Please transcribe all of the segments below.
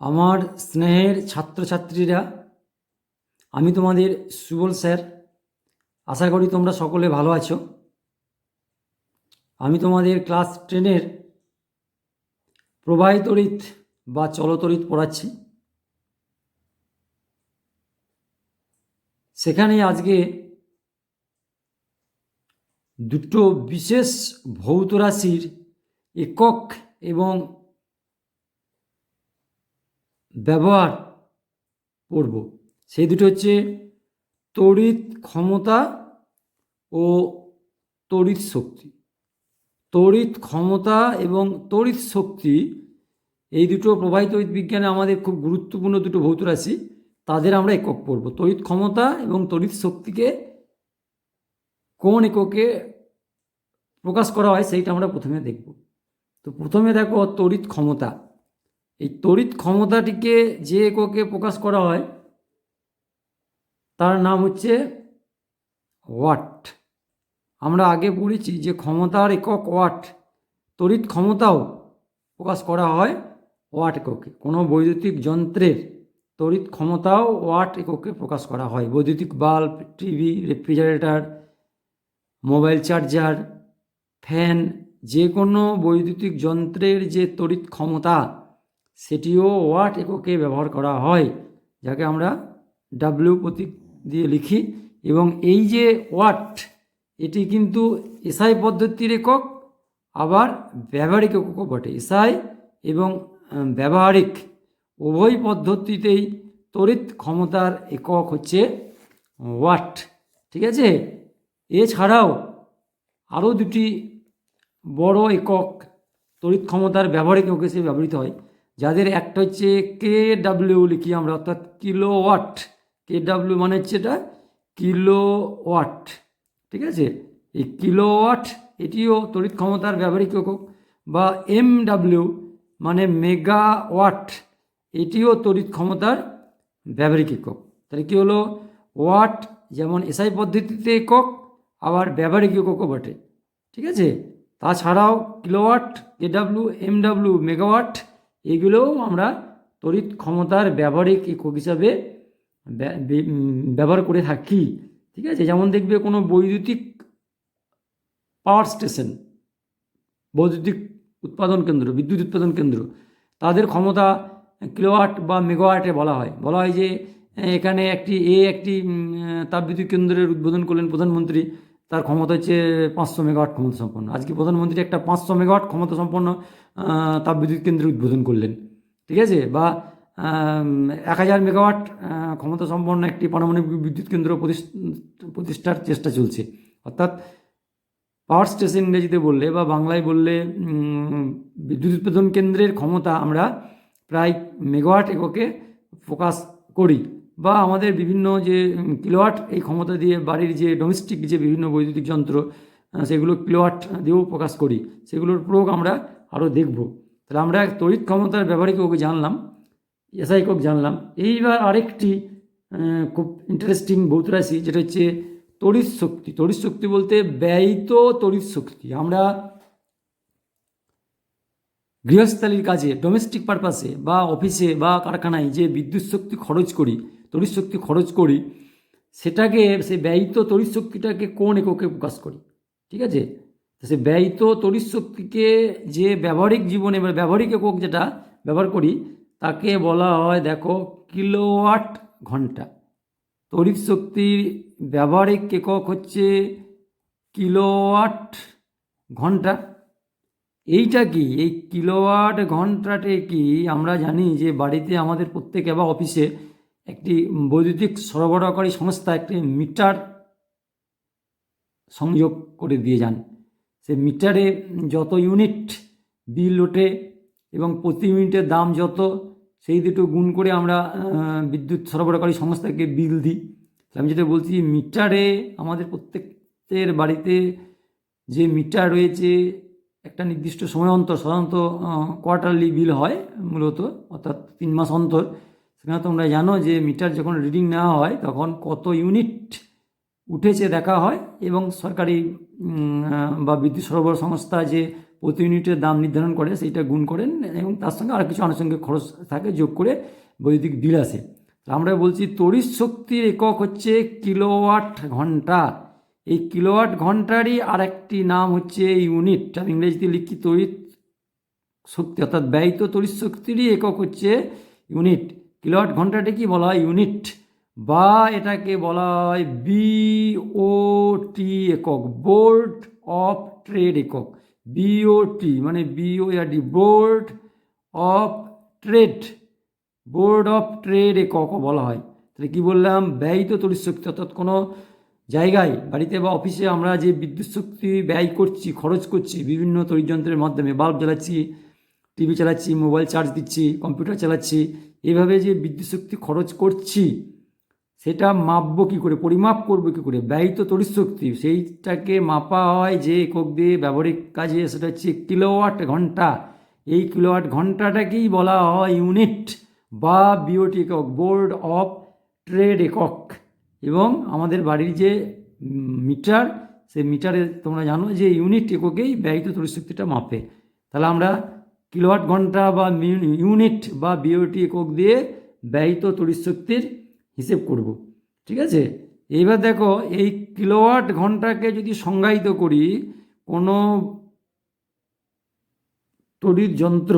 আমার স্নেহের ছাত্রছাত্রীরা, আমি তোমাদের সুবল স্যার, আশা করি তোমরা সকলে ভালো আছো। আমি তোমাদের ক্লাস টেনের প্রবাহিতরিত বা চলতরিত পড়াচ্ছি। সেখানে আজকে দুটো বিশেষ ভৌত রাশির একক এবং ব্যবহার পড়ব সেই দুটো হচ্ছে তড়িৎ ক্ষমতা ও তড়িৎ শক্তি। তড়িৎ ক্ষমতা এবং তড়িৎ শক্তি, এই দুটো প্রবাহিত বিজ্ঞানে আমাদের খুব গুরুত্বপূর্ণ দুটো ভৌত রাশি, তাদের আমরা একক পড়ব তড়িৎ ক্ষমতা এবং তড়িৎ শক্তিকে কোন এককে প্রকাশ করা হয় সেইটা আমরা প্রথমে দেখব। তো প্রথমে দেখো তড়িৎ ক্ষমতা। এই তড়িৎ ক্ষমতাটিকে যে এককে প্রকাশ করা হয়, তার নাম হচ্ছে ওয়াট। আমরা আগে পড়েছি যে ক্ষমতার একক ওয়াট, তড়িৎ ক্ষমতাও প্রকাশ করা হয় ওয়াট এককে। কোনো বৈদ্যুতিক যন্ত্রের তড়িৎ ক্ষমতাও ওয়াট এককে প্রকাশ করা হয়। বৈদ্যুতিক bulb, TV, refrigerator, mobile charger, fan, যে কোনো বৈদ্যুতিক যন্ত্রের যে তড়িৎ ক্ষমতা সেটিও ওয়াট এককে ব্যবহার করা হয়, যাকে আমরা ডাব্লিউ প্রতীক দিয়ে লিখি। এবং এই যে ওয়াট, এটি কিন্তু এসআই পদ্ধতির একক, আবার ব্যবহারিক এককও বটে। এসআই এবং ব্যবহারিক উভয় পদ্ধতিতেই তড়িৎ ক্ষমতার একক হচ্ছে ওয়াট, ঠিক আছে? এছাড়াও আরও দুটি বড় একক তড়িৎ ক্ষমতার ব্যবহারিক একক হিসেবে ব্যবহৃত হয়। যাদের একটা হচ্ছে কে ডাব্লিউ লিখি আমরা, অর্থাৎ কিলো ওয়াট কে ডাব্লিউ মানে হচ্ছে এটা কিলো ওয়াট ঠিক আছে? এই কিলো ওয়াট এটিও তড়িৎ ক্ষমতার ব্যবহারিক একক, বা এম ডাব্লিউ মানে মেগা ওয়াট এটিও তড়িৎ ক্ষমতার ব্যবহারিক একক। তাহলে কী হলো? ওয়াট যেমন এসআই পদ্ধতিতে একক, আবার ব্যবহারিক এককও বটে, ঠিক আছে? তাছাড়াও কিলোওয়াট এডাব্লিউ এমডাব্লিউ, মেগাওয়াট এগুলোও আমরা তড়িৎ ক্ষমতার ব্যবহারিক একক হিসাবে ব্যা- ব্যবহার করে থাকি, ঠিক আছে? যেমন দেখবে কোনো বৈদ্যুতিক পাওয়ার স্টেশন বৈদ্যুতিক উৎপাদন কেন্দ্র, বিদ্যুৎ উৎপাদন কেন্দ্র, তাদের ক্ষমতা কিলোওয়াট বা মেগাওয়াটে বলা হয়। বলা হয় যে, এখানে একটি, এ একটি তাপবিদ্যুৎ কেন্দ্রের উদ্বোধন করলেন প্রধানমন্ত্রী। তার ক্ষমতা হচ্ছে পাঁচশো মেগাওয়াট ক্ষমতা সম্পন্ন। আজকে প্রধানমন্ত্রী একটা পাঁচশো মেগাওয়াট ক্ষমতা সম্পন্ন তাপবিদ্যুৎ কেন্দ্রের উদ্বোধন করলেন। ঠিক আছে? বা এক হাজার মেগাওয়াট ক্ষমতা সম্পন্ন একটি পারমাণবিক বিদ্যুৎ কেন্দ্র প্রতিষ্ঠার চেষ্টা চলছে। অর্থাৎ পাওয়ার স্টেশন ইংরেজিতে বললে বা বাংলায় বললে বিদ্যুৎ উৎপাদন কেন্দ্রের ক্ষমতা আমরা প্রায় মেগাওয়াট এককে ফোকাস করি। বা আমাদের বিভিন্ন যে উম, কিলোওয়াট এই ক্ষমতা দিয়ে বাড়ির যে ডোমেস্টিক যে বিভিন্ন বৈদ্যুতিক যন্ত্র সেগুলো কিলোওয়াট দিয়েও প্রকাশ করি সেগুলোর প্রয়োগ আমরা আরও দেখব। তাহলে আমরা তড়িৎ ক্ষমতার ব্যবহারিক একক জানলাম? এসআই একক জানলাম। এইবার আরেকটি খুব ইন্টারেস্টিং ভৌত রাশি যেটা হচ্ছে তড়িৎ শক্তি। তড়িৎ শক্তি বলতে ব্যয়িত তড়িৎ শক্তি। আমরা গৃহস্থালির কাজে ডোমেস্টিক পারপাসে বা অফিসে বা কারখানায় যে বিদ্যুৎ শক্তি খরচ করি তড়িৎ শক্তি খরচ করি, সেটাকে, সে ব্যয়িত তড়িৎ শক্তিটাকে কোন এককে প্রকাশ করি? ঠিক আছে? সে ব্যয়িত তড়িৎ শক্তিকে যে ব্যবহারিক জীবনে বা ব্যবহারিক একক যেটা ব্যবহার করি, তাকে বলা হয়, দেখো, কিলোওয়াট ঘণ্টা। তড়িৎ শক্তির ব্যবহারিক একক হচ্ছে কিলোওয়াট ঘণ্টা। এইটা কি? এই কিলোওয়াট ঘন্টাটে কি? আমরা জানি যে বাড়িতে আমাদের প্রত্যেকে বা অফিসে একটি বৈদ্যুতিক সরবরাহকারী সংস্থা একটি মিটার সংযোগ করে দিয়ে যান। সে মিটারে যত ইউনিট বিল ওঠে এবং প্রতি ইউনিটের দাম যত, সেই দুটো গুণ করে আমরা বিদ্যুৎ সরবরাহকারী সংস্থাকে বিল দিই। আমি যেটা বলছি, মিটারে আমাদের প্রত্যেকের বাড়িতে যে মিটার রয়েছে, একটা নির্দিষ্ট সময় অন্তর, সাধারণত কোয়ার্টারলি বিল হয় মূলত, অর্থাৎ তিন মাস অন্তর। সেখানে তোমরা জানো যে মিটার যখন রিডিং নেওয়া হয়, তখন কত ইউনিট উঠেছে দেখা হয় এবং সরকারি বা বিদ্যুৎ সরবরাহ সংস্থা যে প্রতি ইউনিটের দাম নির্ধারণ করে, সেইটা গুণ করেন এবং তার সঙ্গে আর কিছু আনুষঙ্গিক খরচ থাকে যোগ করে বৈদ্যুতিক বিল আসে। আমরা বলছি, তড়িৎ শক্তির একক হচ্ছে কিলোওয়াট ঘণ্টা। এই কিলোওয়াট ঘন্টারই আরেকটি নাম হচ্ছে ইউনিট আমি ইংরেজিতে লিখি, তড়িৎ শক্তি, অর্থাৎ ব্যয়িত তড়িৎ শক্তিরই একক হচ্ছে ইউনিট কিলোওয়াট ঘন্টাটি কি বলা হয়? ইউনিট। বা এটাকে বলা হয় বিওটি একক, বোর্ড অফ ট্রেড একক। বিওটি মানে B O R D board of trade, board of trade এককও বলা হয়। তাহলে কী বললাম? ব্যয়িত শক্তি, অর্থাৎ কোনো জায়গায়, বাড়িতে বা অফিসে আমরা যে বিদ্যুৎ শক্তি ব্যয় করছি, খরচ করছি, বিভিন্ন তড়িৎযন্ত্রের মাধ্যমে, বাল্ব জ্বালাচ্ছি টিভি চালাচ্ছি, মোবাইল চার্জ দিচ্ছি, কম্পিউটার চালাচ্ছি এভাবে যে বিদ্যুৎ শক্তি খরচ করছি, সেটা মাপবো কী করে, পরিমাপ করব কী করে? ব্যয়িত তড়িৎ শক্তি, সেইটাকে মাপা হয় যে একক দিয়ে ব্যবহারিক কাজে, সেটা হচ্ছে কিলোওয়াট ঘণ্টা। এই কিলোওয়াট ঘন্টাটাকেই বলা হয় ইউনিট বা বিওটি একক, বোর্ড অফ ট্রেড একক। এবং আমাদের বাড়ির যে মিটার সে মিটারে তোমরা জানো যে ইউনিট এককেই ব্যয়িত তড়িৎ শক্তিটা মাপে। তাহলে আমরা কিলোওয়াট ঘণ্টা বা ইউনিট বা বিওটি একক দিয়ে ব্যয়িত তড়িৎ শক্তির হিসেব করব, ঠিক আছে? এইবার দেখো, এই কিলোওয়াট ঘন্টাকে যদি সংজ্ঞায়িত করি, কোনো তড়িৎ যন্ত্র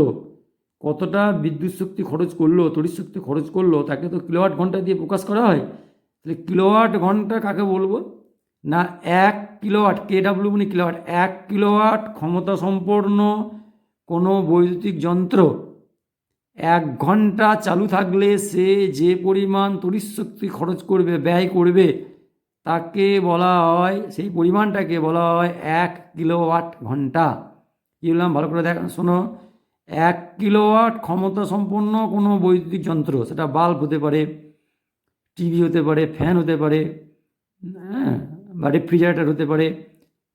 কতটা বিদ্যুৎ শক্তি খরচ করল, তড়িৎ শক্তি খরচ করল, তাকে তো কিলোওয়াট ঘণ্টা দিয়ে প্রকাশ করা হয়? তাহলে কিলোওয়াট ঘণ্টা কাকে বলব? না, এক কিলোওয়াট কে ডাব্লিউ মানে কিলোওয়াট, এক কিলোওয়াট ক্ষমতা সম্পন্ন কোনো বৈদ্যুতিক যন্ত্র এক ঘণ্টা চালু থাকলে সে যে পরিমাণ তড়িৎ শক্তি খরচ করবে, ব্যয় করবে, তাকে বলা হয়, সেই পরিমাণটাকে বলা হয় এক কিলোওয়াট ঘণ্টা। কী বললাম? ভালো করে দেখ শোনো। এক কিলোওয়াট ক্ষমতা সম্পন্ন কোনো বৈদ্যুতিক যন্ত্র, সেটা বাল্ব হতে পারে, টিভি হতে পারে, ফ্যান হতে পারে হ্যাঁ বা রেফ্রিজারেটর হতে পারে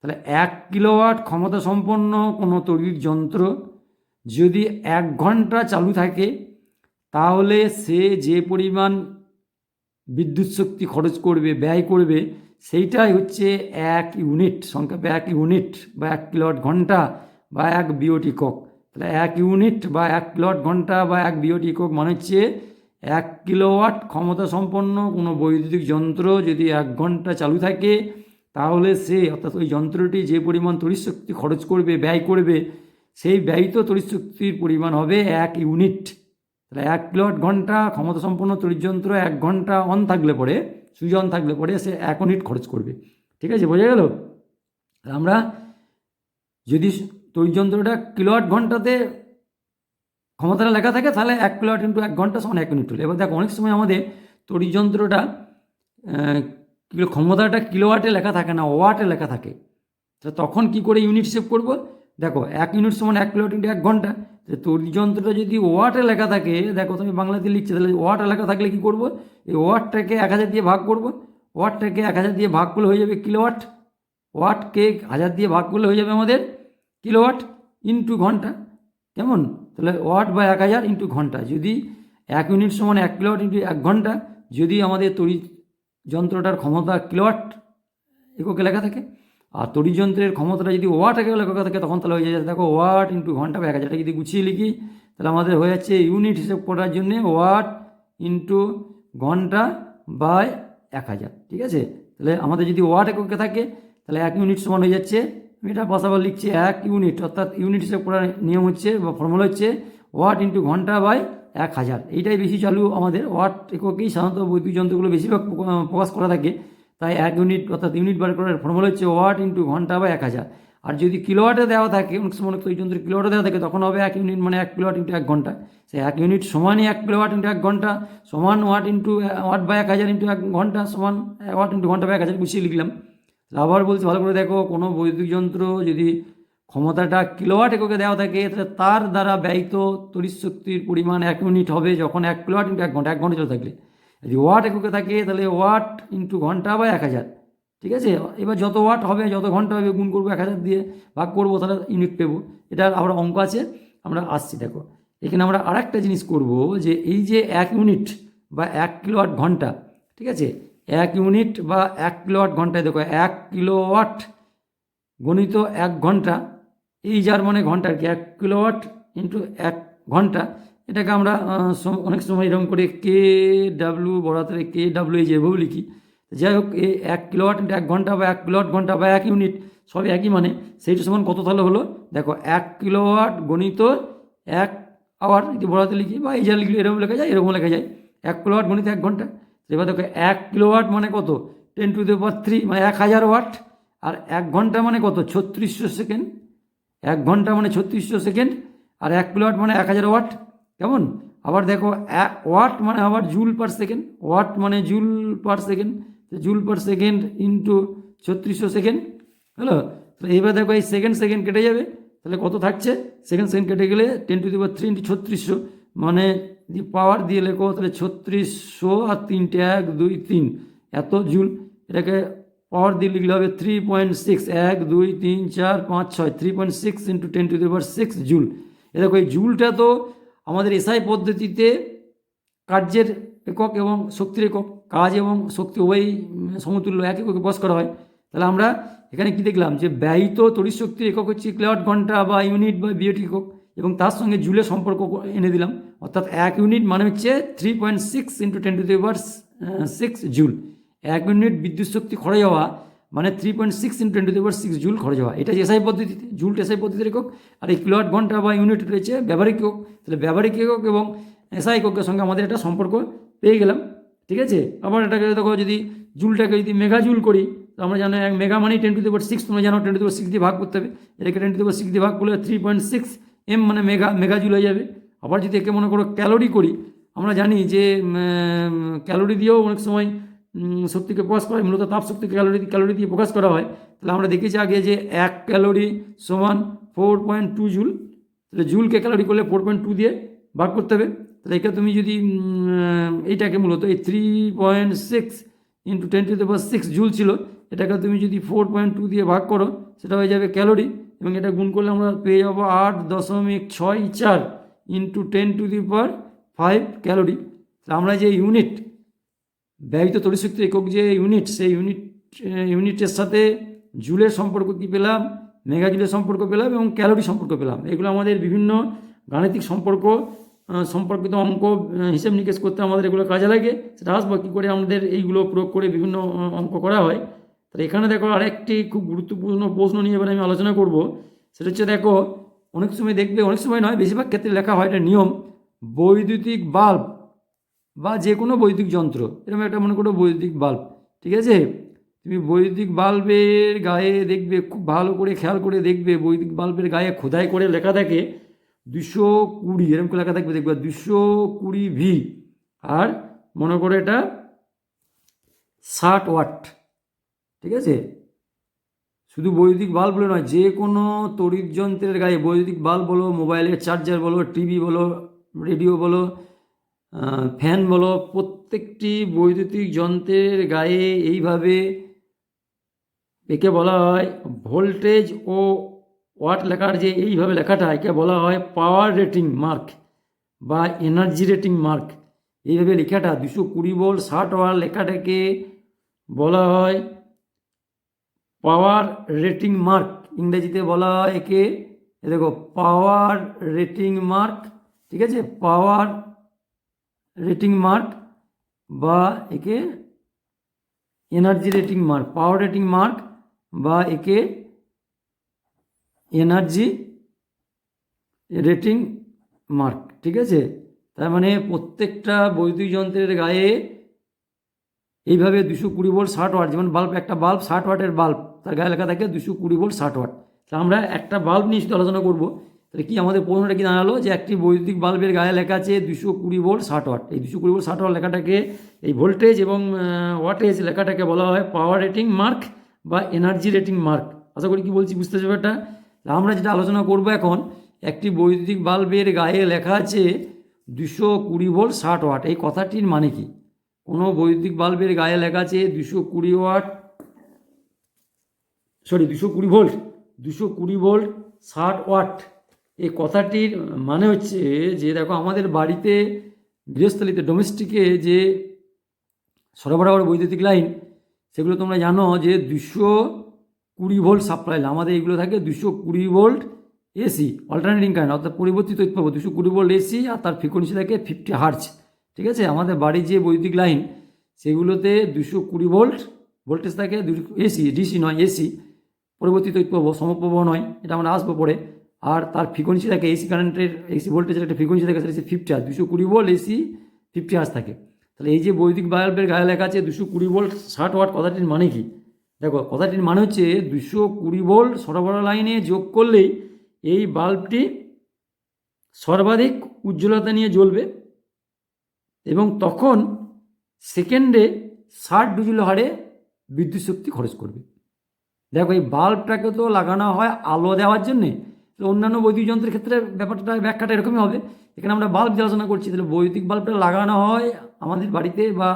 তাহলে এক কিলোওয়াট ক্ষমতা সম্পন্ন কোনো তড়িৎ যন্ত্র যদি এক ঘণ্টা চালু থাকে, তাহলে সে যে পরিমাণ বিদ্যুৎ শক্তি খরচ করবে, ব্যয় করবে, সেইটাই হচ্ছে এক ইউনিট সংখ্যা এক ইউনিট বা এক কিলোওয়াট ঘণ্টা বা এক বিওটি কক। তাহলে এক ইউনিট বা এক কিলোওয়াট ঘণ্টা বা এক বিওটি কক মানে হচ্ছে এক কিলোওয়াট ক্ষমতা সম্পন্ন কোনো বৈদ্যুতিক যন্ত্র যদি এক ঘণ্টা চালু থাকে তাহলে সে অর্থাৎ ওই যন্ত্রটি যে পরিমাণ তড়িৎ শক্তি খরচ করবে ব্যয় করবে সেই ব্যয়িত তড়িৎ শক্তির পরিমাণ হবে এক ইউনিট। তাহলে এক কিলোওয়াট ঘণ্টা ক্ষমতা সম্পন্ন তড়িযন্ত্র এক ঘণ্টা অন থাকলে পরে সুইচ অন থাকলে পরে সে এক ইউনিট খরচ করবে। ঠিক আছে বোঝা গেল? আমরা যদি তড়িৎ যন্ত্রটা কিলোওয়াট ঘন্টাতে ক্ষমতাটা লেখা থাকে তাহলে এক কিলোওয়াট ইন্টু এক ঘণ্টা সমান এক ইউনিট হলো। এবার দেখো অনেক সময় আমাদের তড়িৎ যন্ত্রটা আহ, কিলো ক্ষমতাটা কিলোওয়াটে লেখা থাকে না, ওয়াটে লেখা থাকে। তো তখন কি করে ইউনিট হিসেব করব? দেখো, এক ইউনিট সমান এক কিলোওয়াট ইন্টু এক ঘণ্টা। তো তড়িৎ যন্ত্রটা যদি ওয়াটে লেখা থাকে, দেখো তুমি বাংলাতে লিখছে, তাহলে ওয়াটে লেখা থাকলে কি করব? এই ওয়াটটাকে এক হাজার দিয়ে ভাগ করব। ওয়াটটাকে এক হাজার দিয়ে ভাগ করলে হয়ে যাবে কিলোওয়াট। ওয়াটকে হাজার দিয়ে ভাগ করলে হয়ে যাবে আমাদের কিলোওয়াট ইন্টু ঘণ্টা। কেমন? তাহলে ওয়াট বা এক হাজার ইন্টু ঘণ্টা। যদি এক ইউনিট সমান এক কিলোওয়াট ইন্টু এক ঘণ্টা, যদি আমাদের তড়িৎ যন্ত্রটার ক্ষমতা কিলোওয়াট এককে লেখা থাকে? আর তড়িৎ যন্ত্রের ক্ষমতাটা যদি ওয়াট একে লেখা থাকে, তখন তাহলে হয়ে যাচ্ছে, দেখো, ওয়াট ইন্টু ঘণ্টা বা এক হাজারটা যদি গুছিয়ে লিখি, তাহলে আমাদের হয়ে যাচ্ছে ইউনিট হিসেব করার জন্যে ওয়াট ইন্টু ঘণ্টা বাই এক হাজার, ঠিক আছে? তাহলে আমাদের যদি ওয়াট এককে থাকে, তাহলে এক ইউনিট সমান হয়ে যাচ্ছে, আমি এটা পাশাপাশি লিখছি, এক ইউনিট, অর্থাৎ ইউনিট হিসেব করার নিয়ম হচ্ছে বা ফর্মুলা হচ্ছে ওয়াট ইন্টু ঘণ্টা বাই এক হাজার। এইটাই বেশি চালু আমাদের। ওয়াট এককেই সাধারণত বৈদ্যুতিক যন্ত্রগুলো বেশিরভাগ প্রকাশ করা থাকে। তাই এক ইউনিট অর্থাৎ ইউনিট বার করার ফর্মুলা হচ্ছে ওয়াট ইন্টু ঘণ্টা বা এক হাজার। আর যদি কিলোওয়াটে দেওয়া থাকে, অনেক সময় এই যন্ত্র কিলোওয়াটে দেওয়া থাকে, তখন হবে এক ইউনিট মানে এক কিলোওয়াট ইন্টু এক ঘণ্টা। সে এক ইউনিট সমানই এক কিলোওয়াট ইন্টু এক ঘণ্টা, সমান ওয়াট ইন্টু ওয়াট বা এক হাজার ইন্টু এক ঘণ্টা, সমান ওয়াট ইন্টু ঘণ্টা বা এক হাজার, গুছিয়ে লিখলাম। আবার বলছি ভালো করে দেখো, কোনো বৈদ্যুতিক যন্ত্র যদি ক্ষমতাটা কিলোওয়াট এককে দেওয়া থাকে, তাহলে তার দ্বারা ব্যয়িত তড়িৎ শক্তির পরিমাণ এক ইউনিট হবে যখন এক কিলোওয়াট ইন্টু এক ঘণ্টা এক ঘণ্টা চলে থাকলে। যদি ওয়াট এককে থাকে, তাহলে ওয়াট ইন্টু ঘণ্টা বা এক হাজার, ঠিক আছে? এবার যত ওয়াট হবে, যত ঘণ্টা হবে, গুণ করব এক হাজার দিয়ে ভাগ করব, তাহলে ইউনিট পেবো। এটা আবার অঙ্ক আছে, আমরা আসছি, দেখো। এখানে আমরা আরেকটা জিনিস করব, যে এই যে এক ইউনিট বা এক কিলোওয়াট ঘণ্টা, ঠিক আছে? এক ইউনিট বা এক কিলোওয়াট ঘন্টায় দেখো, এক কিলোওয়াট গণিত এক ঘণ্টা এই যার মানে ঘণ্টা আর কি, এক কিলোওয়াট ইন্টু এক ঘণ্টা। এটাকে আমরা অনেক সময় এরকম করে কে ডাব্লিউ বড়াতে কে ডাব্লিউ এই যেভাবে লিখি। যাই হোক এই এক কিলোওয়াট ইন্টু এক ঘণ্টা বা এক কিলোওয়াট ঘণ্টা বা এক ইউনিট, সবই একই মানে। সেইটা সমান কত তাহলে হলো? দেখো, এক কিলোওয়াট গণিত এক আওয়ার যদি বড়াতে লিখি বা এই যা লিখলে এরকম লেখা যায় এরকম লেখা যায়। এক কিলোওয়াট গণিত এক ঘণ্টা। এবার দেখো, এক কিলোওয়াট মানে কত? Ten to the power three মানে এক হাজার ওয়াট। আর এক ঘণ্টা মানে কত? ছত্রিশশো সেকেন্ড। এক ঘণ্টা মানে ছত্রিশশো সেকেন্ড আর এক কিলোওয়াট মানে এক হাজার ওয়াট। কেমন? আবার দেখো ওয়াট মানে আবার জুল পার সেকেন্ড, ওয়াট মানে joule per second. Joule per second into ছত্রিশশো সেকেন্ড, হলো? তাহলে এবার দেখো এই সেকেন্ড সেকেন্ড কেটে যাবে। তাহলে কত থাকছে? সেকেন্ড সেকেন্ড কেটে গেলে ten to the power three into ছত্রিশশো মানে পাওয়ার দিয়ে লেখো, তাহলে ছত্রিশশো আর তিনটে এক দুই তিন। এত জুল, এটাকে পাওয়ার দিয়ে লিখলে হবে থ্রি পয়েন্ট সিক্স এক, দুই, তিন, চার, পাঁচ, ছয় three point six into ten to power six joule এ দেখো, এই জুলটা তো আমাদের এসআই পদ্ধতিতে কার্যের একক এবং শক্তির একক, কাজ এবং শক্তি উভয়ই সমতুল্য, এক এককে বস করা হয়। তাহলে আমরা এখানে কি দেখলাম? যে ব্যয়িত তড়িৎ শক্তির একক হচ্ছে কিলোয়াট ঘণ্টা বা ইউনিট বা বিওটি একক, এবং তার সঙ্গে জুলের সম্পর্ক এনে দিলাম। অর্থাৎ এক ইউনিট মানে হচ্ছে three point six into ten to the power six joule এক ইউনিট বিদ্যুৎ শক্তি খরচ হওয়া মানে three point six into ten to the power six joule খরচ হওয়া। এটা এসআই পদ্ধতিতে জুল এসআই পদ্ধতির একক, আর এই কিলোয়াট ঘণ্টা বা ইউনিট রয়েছে ব্যবহারিক একক। তাহলে ব্যবহারিক একক এবং এসআই এককের সঙ্গে আমাদের একটা সম্পর্ক পেয়ে গেলাম, ঠিক আছে? আবার এটাকে দেখো, যদি জুলটাকে যদি মেগা জুল করি, তো আমরা জানো এক মেগা মানি টেন টু দি সিক্স তোমরা জানো টেন টু দি সিক্স দিয়ে ভাগ করতে হবে। এটাকে টেন টু দি সিক্স দিয়ে ভাগ করলে থ্রি পয়েন্ট সিক্স এম মানে মেগা মেগা জুল হয়ে যাবে। আবার যদি একে মনে করো ক্যালোরি করি, আমরা জানি যে ক্যালোরি দিয়েও অনেক সময় শক্তিকে প্রকাশ করা হয় মূলত তাপ শক্তিকে ক্যালোরি ক্যালোরি দিয়ে প্রকাশ করা হয়। তাহলে আমরা দেখেছি আগে যে এক ক্যালোরি সমান ফোর পয়েন্ট টু জুল তাহলে জুলকে ক্যালোরি করলে ফোর পয়েন্ট টু দিয়ে ভাগ করতে হবে। তাহলে এটা তুমি যদি এইটাকে মূলত এই three point six into ten to দেওয়ার সিক্স জুল ছিল, এটাকে তুমি যদি ফোর পয়েন্ট টু দিয়ে ভাগ করো, সেটা হয়ে যাবে ক্যালোরি এবং এটা গুণ করলে আমরা পেয়ে যাব আট দশমিক ছয় চার into ten to the power five calorie আমরা যে ইউনিট ব্যয়িত তড়িৎশক্তি একক যে ইউনিট সেই ইউনিট ইউনিটের সাথে জুলের সম্পর্ক কী পেলাম? মেগা জুলের সম্পর্ক পেলাম এবং ক্যালোরি সম্পর্ক পেলাম। এগুলো আমাদের বিভিন্ন গাণিতিক সম্পর্ক সম্পর্কিত অঙ্ক হিসেব নিকেশ করতে আমাদের এগুলো কাজে লাগে। সেটা আসব কী করে আমাদের এইগুলো প্রয়োগ করে বিভিন্ন অঙ্ক করা হয়। তাহলে এখানে দেখো আরেকটি খুব গুরুত্বপূর্ণ প্রশ্ন নিয়ে এবার আমি আলোচনা করব। সেটা হচ্ছে দেখো, অনেক সময় দেখবে, অনেক সময় নয়, বেশিরভাগ ক্ষেত্রে লেখা হয় এটা নিয়ম, বৈদ্যুতিক বাল্ব বা যে কোনো বৈদ্যুতিক যন্ত্র, এরকম একটা মনে করো বৈদ্যুতিক বাল্ব, ঠিক আছে? তুমি বৈদ্যুতিক বাল্বের গায়ে দেখবে, খুব ভালো করে খেয়াল করে দেখবে, বৈদ্যুতিক বাল্বের গায়ে খোদাই করে লেখা থাকে দুশো কুড়ি, এরকম করে লেখা থাকবে, দেখবে দুশো কুড়ি ভি আর মনে করো এটা ষাট ওয়াট, ঠিক আছে? শুধু বৈদ্যুতিক বাল্ব বলে নয় যে কোনো তড়িৎ যন্ত্রের গায়ে বৈদ্যুতিক বাল্ব বলো, মোবাইলের চার্জার বলো, টিভি বলো, রেডিও বলো ফ্যান বলো, প্রত্যেকটি বৈদ্যুতিক যন্ত্রের গায়ে এইভাবে একে বলা হয় ভোল্টেজ ও ওয়াট লেখার যে এইভাবে লেখাটা, একে বলা হয় পাওয়ার রেটিং মার্ক বা এনার্জি রেটিং মার্ক। এইভাবে লেখাটা দুশো কুড়ি ভোল্ট, ষাট ওয়াট লেখাটাকে বলা হয় পাওয়ার রেটিং মার্ক। ইংরেজিতে বলা হয় একে দেখো, পাওয়ার রেটিং মার্ক, ঠিক আছে? পাওয়ার রেটিং মার্ক বা একে energy rating mark power rating mark বা একে এনার্জি রেটিং মার্ক ঠিক আছে? তার মানে প্রত্যেকটা বৈদ্যুতিক যন্ত্রের গায়ে এইভাবে দুশো কুড়ি ভোল্ট ষাট ওয়াট যেমন বাল্ব একটা বাল্ব ষাট ওয়াটের বাল্ব তার গায়ে লেখা থাকে দুশো কুড়ি ভোল্ট ষাট ওয়াট তা আমরা একটা বাল্ব নিয়ে শুধু আলোচনা করব। তাহলে কি আমাদের প্রশ্নটা কি দাঁড়াল? যে একটি বৈদ্যুতিক বাল্বের গায়ে লেখা আছে দুশো কুড়ি ভোল্ট ষাট ওয়াট। এই দুশো কুড়ি ভোল্ট ষাট ওয়াট লেখাটাকে, এই ভোল্টেজ এবং ওয়াটেজ লেখাটাকে বলা হয় পাওয়ার রেটিং মার্ক বা এনার্জি রেটিং মার্ক আশা করি কি বলছি, বুঝতে পারবে এটা আমরা যেটা আলোচনা করব এখন, একটি বৈদ্যুতিক বাল্বের গায়ে লেখা আছে দুশো কুড়ি ভোল্ট ষাট ওয়াট। এই কথাটির মানে কি? কোনো বৈদ্যুতিক বাল্বের গায়ে লেখা আছে দুশো কুড়ি ওয়াট সরি দুশো কুড়ি ভোল্ট, দুশো কুড়ি ভোল্ট ষাট ওয়াট। এই কথাটির মানে হচ্ছে যে, দেখো আমাদের বাড়িতে গৃহস্থলিতে ডোমেস্টিকে যে সরবরাহ বৈদ্যুতিক লাইন সেগুলো তোমরা জানো যে দুশো কুড়ি ভোল্ট সাপ্লাই আমাদের এগুলো থাকে দুশো কুড়ি ভোল্ট এসি অল্টারনেটিং কারেন্ট অর্থাৎ পরিবর্তিত প্রবাহ দুশো কুড়ি ভোল্ট এসি আর তার ফ্রিকোয়েন্সি থাকে ফিফটি হার্জ ঠিক আছে? আমাদের বাড়ির যে বৈদ্যুতিক লাইন সেগুলোতে দুশো কুড়ি ভোল্ট ভোল্টেজ থাকে এসি ডিসি নয় এসি পরিবর্তিত প্রবাহ সমপ্রবাহ নয়, এটা আমরা আসব পরে। আর তার ফ্রিকোয়েন্সি থাকে এসি কারেন্টের এসি ভোল্টেজের একটা ফ্রিকোয়েন্সি থাকে, সেটা ফিফটি হার্জ দুশো কুড়ি ভোল্ট এসি ফিফটি হার্জ থাকে। তাহলে এই যে বৈদিক বাল্বের গায়ে লেখা আছে দুশো কুড়ি ভোল্ট ষাট ওয়াট কথাটির মানে কি? দেখো, কথাটির মানে হচ্ছে দুশো কুড়ি ভোল্ট সরবরাহ লাইনে যোগ করলেই এই বাল্বটি সর্বাধিক উজ্জ্বলতা নিয়ে জ্বলবে এবং তখন সেকেন্ডে ষাট ডুজুল হারে বিদ্যুৎ শক্তি খরচ করবে। দেখো, এই বাল্বটাকে তো লাগানো হয় আলো দেওয়ার জন্যে অন্যান্য বৈদ্যুতিক যন্ত্রের ক্ষেত্রে ব্যাপারটা ব্যাখ্যাটা এরকমই হবে। এখানে আমরা বাল্ব দিয়ে আলোচনা করছি। তাহলে বৈদ্যুতিক বাল্বটা লাগানো হয় আমাদের বাড়িতে বা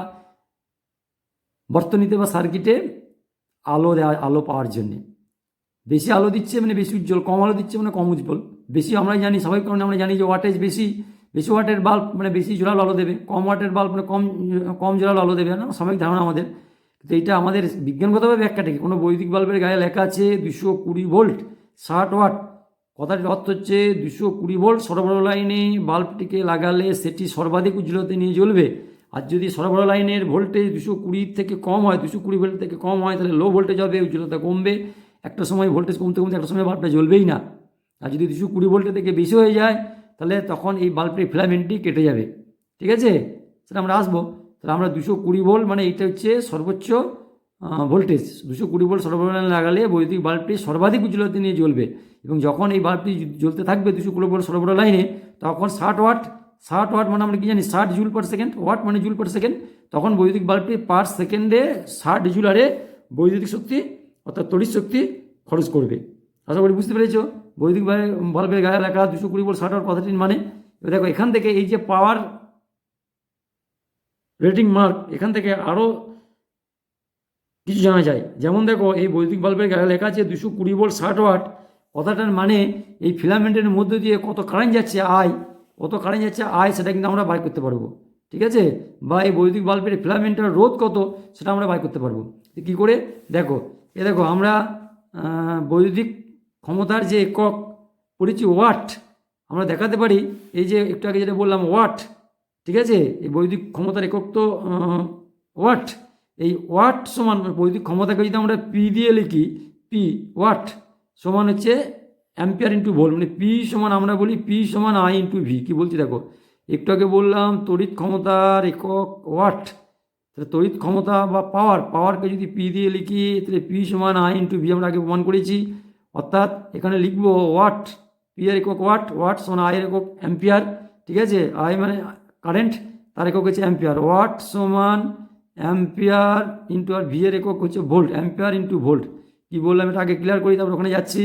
বর্তনীতে বা সার্কিটে আলো দেওয়া, আলো পাওয়ার জন্যে। বেশি আলো দিচ্ছে মানে বেশি উজ্জ্বল, কম আলো দিচ্ছে মানে কম উজ্জ্বল। বেশি আমরা জানি, সবাই কারণে আমরা জানি যে ওয়াটেজ বেশি বেশি ওয়াটের বাল্ব মানে বেশি জোরালো আলো দেবে। কম ওয়াটের বাল্ব মানে কম কম জোরালো আলো দেবে না, স্বাভাবিক ধারণা আমাদের। তো এটা আমাদের বিজ্ঞানগতভাবে ব্যাখ্যাটা কি? কোনো বৈদিক বাল্বের গায়ে লেখা আছে দুশো কুড়ি ভোল্ট, ষাট ওয়াট। কথাটির অর্থ হচ্ছে দুশো কুড়ি ভোল্ট সরবরাহ লাইনে বাল্বটিকে লাগালে সেটি সর্বাধিক উজ্জ্বলতা নিয়ে জ্বলবে। আর যদি সরবরাহ লাইনের ভোল্টেজ দুশো কুড়ির থেকে কম হয়, দুশো কুড়ি ভোল্ট থেকে কম হয়, তাহলে লো ভোল্টেজ হবে, উজ্জ্বলতা কমবে। একটা সময় ভোল্টেজ কমতে কমতে একটা সময় বাল্বটা জ্বলবেই না। আর যদি দুশো কুড়ি ভোল্টের থেকে বেশি হয়ে যায়, তাহলে তখন এই বাল্বটির ফিলামেন্টটি কেটে যাবে। ঠিক আছে? সেটা আমরা আসব। তাহলে আমরা দুশো কুড়ি ভোল্ট মানে এইটা হচ্ছে সর্বোচ্চ ভোল্টেজ দুশো কুড়ি ভোল্ট সরবরাহ লাগালে বৈদ্যুতিক বাল্বটি সর্বাধিক উজ্জ্বলতা নিয়ে জ্বলবে এবং যখন এই বাল্বটি জ্বলতে থাকবে দুশো কুড়ি ভোল্ট সরবরাহ লাইনে তখন ষাট ওয়াট ষাট ওয়াট মানে আমরা কি জানি, ষাট জুল পার সেকেন্ড ওয়াট মানে জুল পার সেকেন্ড তখন বৈদ্যুতিক বাল্বটি পার সেকেন্ডে ষাট জুল হারে বৈদ্যুতিক শক্তি, অর্থাৎ তড়িৎ শক্তি খরচ করবে। আশা করি বুঝতে পেরেছ? বৈদ্যুতিক বাল্বের গায়ে লেখা দুশো কুড়ি ভোল্ট ষাট ওয়াট কথাটির মানে দেখো, এখান থেকে এই যে পাওয়ার রেটিং মার্ক এখান থেকে আরও কিছু জানা যায়। যেমন দেখো, এই বৈদ্যুতিক বাল্বের লেখা আছে, দুশো কুড়ি ভোল্ট ষাট ওয়াট কথাটার মানে এই ফিলামেন্টের মধ্যে দিয়ে কত কারেন্ট যাচ্ছে আয় কত কারেন্ট যাচ্ছে আয় সেটা কিন্তু আমরা বাই করতে পারব। ঠিক আছে? বা এই বৈদ্যুতিক বাল্বের ফিলামেন্টের রোধ কত, সেটা আমরা বাই করতে পারব। কী করে? দেখো, এ দেখো, আমরা বৈদ্যুতিক ক্ষমতার যে একক পড়েছি ওয়াট আমরা দেখাতে পারি। এই যে একটু আগে যেটা বললাম ওয়াট ঠিক আছে? এই বৈদ্যুতিক ক্ষমতার একক তো ওয়াট এই ওয়াট সমান বৈদ্যুতিক ক্ষমতাকে যদি আমরা পি দিয়ে লিখি পি ওয়াট সমান হচ্ছে অ্যাম্পিয়ার ইন্টু ভোল মানে পি সমান আমরা বলি পি সমান আই ইন্টু ভি কী বলছি দেখো? একটু আগে বললাম তড়িৎ ক্ষমতার একক ওয়াট। তাহলে তড়িৎ ক্ষমতা বা পাওয়ার, পাওয়ারকে যদি পি দিয়ে লিখি, তাহলে পি সমান আই ইন্টু ভি আমরা আগে প্রমাণ করেছি। অর্থাৎ এখানে লিখব ওয়াট পি এর একক ওয়াট ওয়াট সমান আই এর একক অ্যাম্পিয়ার, ঠিক আছে? আই মানে কারেন্ট তার একক হচ্ছে অ্যাম্পিয়ার। ওয়াট সমান অ্যাম্পিয়ার ইন্টু আর ভি এর একক হচ্ছে ভোল্ট অ্যাম্পিয়ার ইন্টু ভোল্ট কী বললাম এটা আগে ক্লিয়ার করি, তারপর ওখানে যাচ্ছি।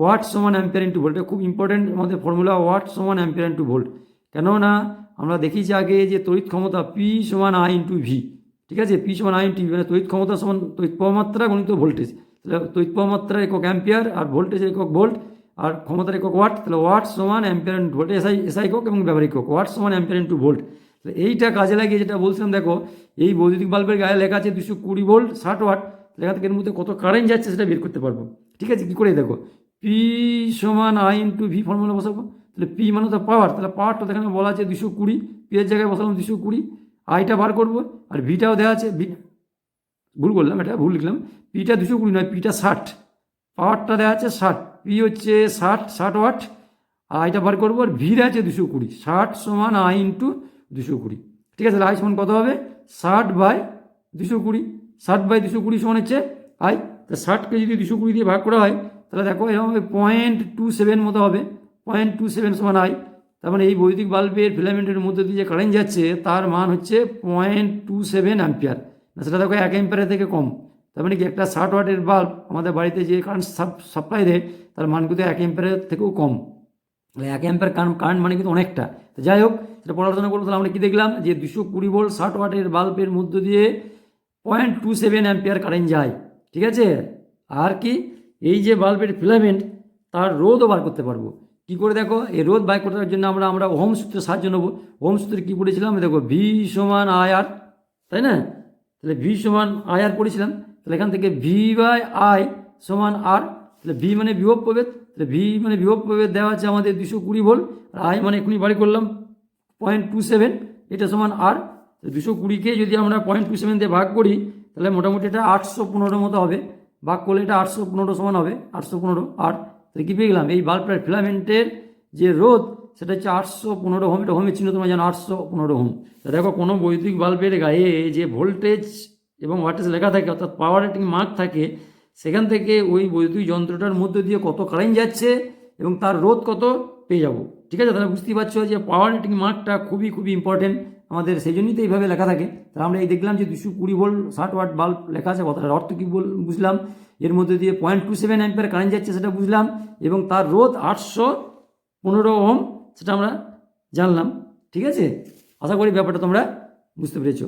ওয়াট সমান অ্যাম্পিয়ার ইন্টু ভোল্ট খুব ইম্পর্টেন্ট আমাদের ফর্মুলা ওয়াট সমান অ্যাম্পিয়ার ইন্টু ভোল্ট কেননা, আমরা দেখিছি আগে যে তড়িৎ ক্ষমতা পি সমান আই ইন্টু ভি ঠিক আছে? পি সমান আই ইন্টু ভি মানে তড়িৎ ক্ষমতা সমান তড়িৎ প্রমাত্রা গণিত ভোল্টেজ তাহলে তড়িৎ প্রমাত্রার একক অ্যাম্পিয়ার আর ভোল্টেজের একক ভোল্ট আর ক্ষমতার একক ওয়াট তাহলে ওয়াট সমান ampere into volt SI SI একক এবং ব্যবহারিক একক। ওয়াট সমান অ্যাম্পিয়ার ইন্টু ভোল্ট তাহলে এইটা কাজে লাগিয়ে যেটা বলছিলাম, দেখো, এই বৈদ্যুতিক বাল্বের গায়ে লেখা আছে দুশো কুড়ি ভোল্ট, ষাট ওয়াট, লেখা থেকে এর মধ্যে কত কারেন্ট যাচ্ছে সেটা বের করতে পারব। ঠিক আছে, কী করে দেখো? পি সমান আই ইন্টু ভি ফর্মুলা বসাবো? তাহলে পি মানে তো পাওয়ার তাহলে পাওয়ারটা এখানে বলা আছে দুশো কুড়ি পি এর জায়গায় বসালাম দুশো কুড়ি আইটা বার করব, আর ভিটাও দেওয়া আছে ভি ভুল করলাম, এটা ভুল লিখলাম পিটা দুশো কুড়ি নয় পিটা ষাট পাওয়ারটা দেওয়া আছে ষাট পি হচ্ছে ষাট ষাট ওয়াট আইটা বার করব, আর ভি আছে দুশো কুড়ি, ষাট সমান আই ইন্টু দুশো কুড়ি। ঠিক আছে আই সমান কত হবে? ষাট বাই দুশো কুড়ি। ষাট বাই দুশো কুড়ি সমান হচ্ছে আই তা ষাটকে যদি দুশো কুড়ি দিয়ে ভাগ করা হয়, তাহলে দেখো, এরকম পয়েন্ট টু সেভেন মতো হবে। পয়েন্ট টু সেভেন সমান আই তার মানে এই বৈদ্যুতিক বাল্বের ফিলামেন্টের মধ্যে দিয়ে যে কারেন্ট যাচ্ছে, তার মান হচ্ছে পয়েন্ট টু সেভেন অ্যাম্পিয়ার সেটা দেখো এক অ্যাম্পিয়ারের থেকে কম। তার মানে কি, একটা ষাট ওয়াটের বাল্ব আমাদের বাড়িতে যে কারেন্ট সাপ্লাই দেয়, তার মান কিন্তু এক অ্যাম্পিয়ারের থেকেও কম। এক অ্যাম্পিয়ার কারেন্ট কারেন্ট মানে কিন্তু অনেকটা। তো যাই হোক সেটা পড়াশোনা করব তাহলে আমরা কী দেখলাম? যে দুশো কুড়ি ভোল্ট ষাট ওয়াটের বাল্বের মধ্য দিয়ে point two seven ampere current যায়। ঠিক আছে? আর কি? এই যে বাল্বের ফিলামেন্ট তার রোদও বার করতে পারব। কী করে দেখো? এই রোদ বার করার জন্য আমরা আমরা ওহম সূত্রের সাহায্য নেব। হোম সূত্রে কী পড়েছিলাম? দেখো ভি সমান আই আর তাই না? তাহলে ভি সমান আই আর পড়েছিলাম। তাহলে এখান থেকে ভি বাই আই সমান আর তাহলে ভি মানে বিভব প্রভেদ। তাহলে ভি মানে বিভব প্রভেদ দেওয়া আছে আমাদের দুশো কুড়ি ভোল্ট আর আই মানে এখনই বাড়ি করলাম। পয়েন্ট টু সেভেন, এটা সমান আর দুশো কুড়িকে যদি আমরা পয়েন্ট টু সেভেন দিয়ে ভাগ করি, তাহলে মোটামুটি এটা আটশো পনেরো মতো হবে। ভাগ করলে এটা আটশো পনেরো সমান হবে, আটশো পনেরো আর তাহলে কী পেয়ে গেলাম? এই বাল্বটার ফিলামেন্টের যে রোধ, সেটা হচ্ছে আটশো পনেরো হোম এটা হোমের চিহ্ন তোমরা জানো, আটশো পনেরো হোম তা দেখো, কোনো বৈদ্যুতিক বাল্বের গায়ে যে ভোল্টেজ এবং ওয়াটেজ লেখা থাকে, অর্থাৎ পাওয়ার রেটিং মার্ক থাকে, সেখান থেকে ওই বৈদ্যুতিক যন্ত্রটার মধ্যে দিয়ে কত কারেন্ট যাচ্ছে এবং তার রোধ কত, পেয়ে যাব। ঠিক আছে? তাহলে বুঝতেই পারছ যে পাওয়ার রেটিং মার্কটা খুবই খুবই ইম্পর্টেন্ট আমাদের সেই জন্যই তো এইভাবে লেখা থাকে। তাহলে আমরা এই দেখলাম যে দুশো কুড়ি ভোল্ট ষাট ওয়াট বাল্ব লেখা আছে কথাটার অর্থ কী বল, বুঝলাম। এর মধ্যে দিয়ে পয়েন্ট টু সেভেন অ্যাম্পের কারেন্ট যাচ্ছে সেটা বুঝলাম এবং তার রোধ আটশো পনেরো ওহম সেটা আমরা জানলাম। ঠিক আছে? আশা করি ব্যাপারটা তোমরা বুঝতে পেরেছ।